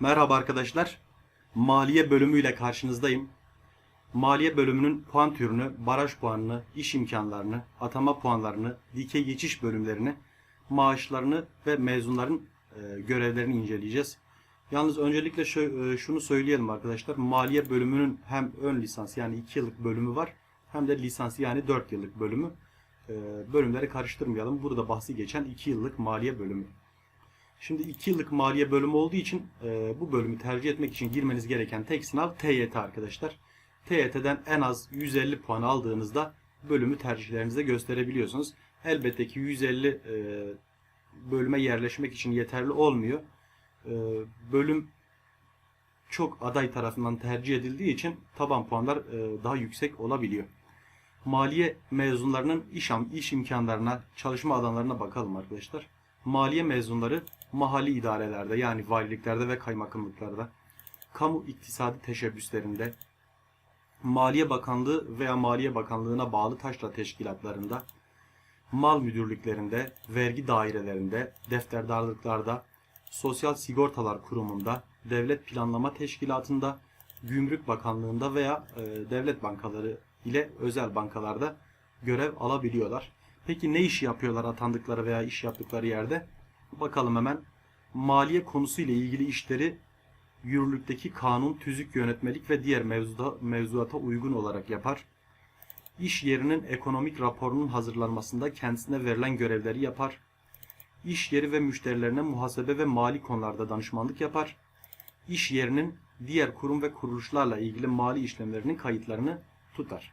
Merhaba arkadaşlar. Maliye bölümüyle karşınızdayım. Maliye bölümünün puan türünü, baraj puanını, iş imkanlarını, atama puanlarını, dikey geçiş bölümlerini, maaşlarını ve mezunların e, görevlerini inceleyeceğiz. Yalnız öncelikle e, şunu söyleyelim arkadaşlar. Maliye bölümünün hem ön lisans yani 2 yıllık bölümü var hem de lisans yani 4 yıllık bölümü. E, bölümleri karıştırmayalım. Burada bahsi geçen 2 yıllık maliye bölümü. Şimdi 2 yıllık maliye bölümü olduğu için e, bu bölümü tercih etmek için girmeniz gereken tek sınav TYT arkadaşlar. TYT'den en az 150 puan aldığınızda bölümü tercihlerinize gösterebiliyorsunuz. Elbette ki 150 e, bölüme yerleşmek için yeterli olmuyor. E, bölüm çok aday tarafından tercih edildiği için taban puanlar e, daha yüksek olabiliyor. Maliye mezunlarının iş, iş imkanlarına, çalışma alanlarına bakalım arkadaşlar. Maliye mezunları mahalli idarelerde yani valiliklerde ve kaymakamlıklarda, kamu iktisadi teşebbüslerinde, Maliye Bakanlığı veya Maliye Bakanlığı'na bağlı taşra teşkilatlarında, mal müdürlüklerinde, vergi dairelerinde, defterdarlıklarda, Sosyal Sigortalar Kurumu'nda, Devlet Planlama Teşkilatı'nda, Gümrük Bakanlığı'nda veya e, devlet bankaları ile özel bankalarda görev alabiliyorlar. Peki ne iş yapıyorlar atandıkları veya iş yaptıkları yerde? Bakalım hemen. Maliye konusu ile ilgili işleri yürürlükteki kanun, tüzük yönetmelik ve diğer mevzuda, mevzuata uygun olarak yapar. İş yerinin ekonomik raporunun hazırlanmasında kendisine verilen görevleri yapar. İş yeri ve müşterilerine muhasebe ve mali konularda danışmanlık yapar. İş yerinin diğer kurum ve kuruluşlarla ilgili mali işlemlerinin kayıtlarını tutar.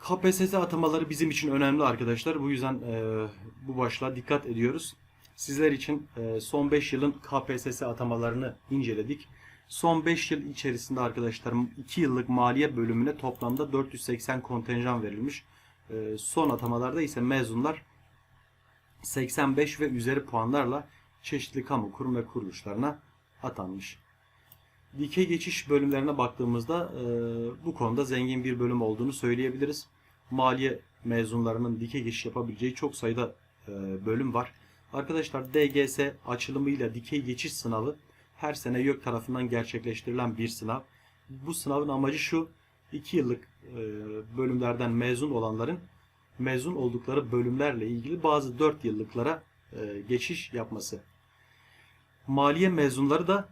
KPSS atamaları bizim için önemli arkadaşlar. Bu yüzden e, bu başlığa dikkat ediyoruz. Sizler için e, son 5 yılın KPSS atamalarını inceledik. Son 5 yıl içerisinde arkadaşlarım 2 yıllık maliye bölümüne toplamda 480 kontenjan verilmiş. E, son atamalarda ise mezunlar 85 ve üzeri puanlarla çeşitli kamu kurum ve kuruluşlarına atanmış. Dikey geçiş bölümlerine baktığımızda e, bu konuda zengin bir bölüm olduğunu söyleyebiliriz. Maliye mezunlarının dikey geçiş yapabileceği çok sayıda bölüm var. Arkadaşlar DGS açılımıyla dikey geçiş sınavı her sene YÖK tarafından gerçekleştirilen bir sınav. Bu sınavın amacı şu 2 yıllık e, bölümlerden mezun olanların mezun oldukları bölümlerle ilgili bazı 4 yıllıklara e, geçiş yapması. Maliye mezunları da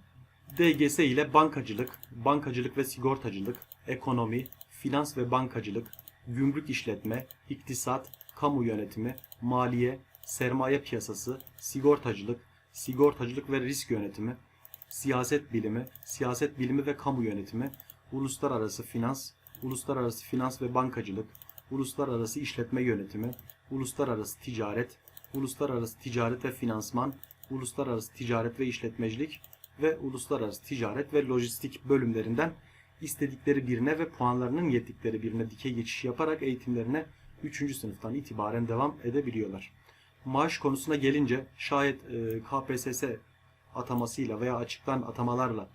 DGS ile bankacılık, bankacılık ve sigortacılık, ekonomi, finans ve bankacılık, gümrük işletme, iktisat, kamu yönetimi, maliye, sermaye piyasası, sigortacılık, sigortacılık ve risk yönetimi, siyaset bilimi, siyaset bilimi ve kamu yönetimi, uluslararası finans, uluslararası finans ve bankacılık, uluslararası işletme yönetimi, uluslararası ticaret, uluslararası ticaret ve finansman, uluslararası ticaret ve işletmecilik ve uluslararası ticaret ve lojistik bölümlerinden istedikleri birine ve puanlarının yettikleri birine dikey geçiş yaparak eğitimlerine 3. sınıftan itibaren devam edebiliyorlar. Maaş konusuna gelince şayet e, KPSS atamasıyla veya açıktan atamalarla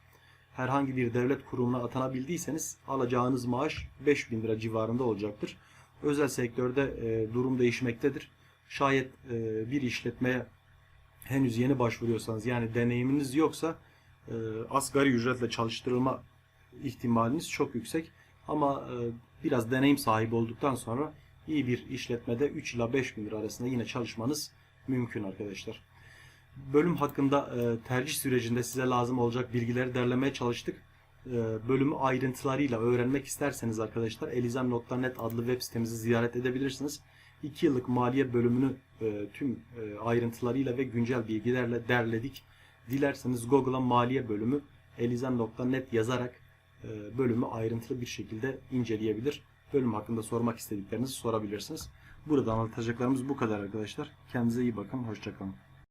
herhangi bir devlet kurumuna atanabildiyseniz alacağınız maaş 5000 lira civarında olacaktır. Özel sektörde e, durum değişmektedir. Şayet e, bir işletmeye henüz yeni başvuruyorsanız yani deneyiminiz yoksa e, asgari ücretle çalıştırılma ihtimaliniz çok yüksek. Ama e, biraz deneyim sahibi olduktan sonra iyi bir işletmede 3 ila 5 bin lira arasında yine çalışmanız mümkün arkadaşlar. Bölüm hakkında e, tercih sürecinde size lazım olacak bilgileri derlemeye çalıştık. E, bölümü ayrıntılarıyla öğrenmek isterseniz arkadaşlar elizem.net adlı web sitemizi ziyaret edebilirsiniz. 2 yıllık maliye bölümünü e, tüm ayrıntılarıyla ve güncel bilgilerle derledik. Dilerseniz Google'a maliye bölümü elizem.net yazarak bölümü ayrıntılı bir şekilde inceleyebilir. Bölüm hakkında sormak istediklerinizi sorabilirsiniz. Burada anlatacaklarımız bu kadar arkadaşlar. Kendinize iyi bakın. Hoşçakalın.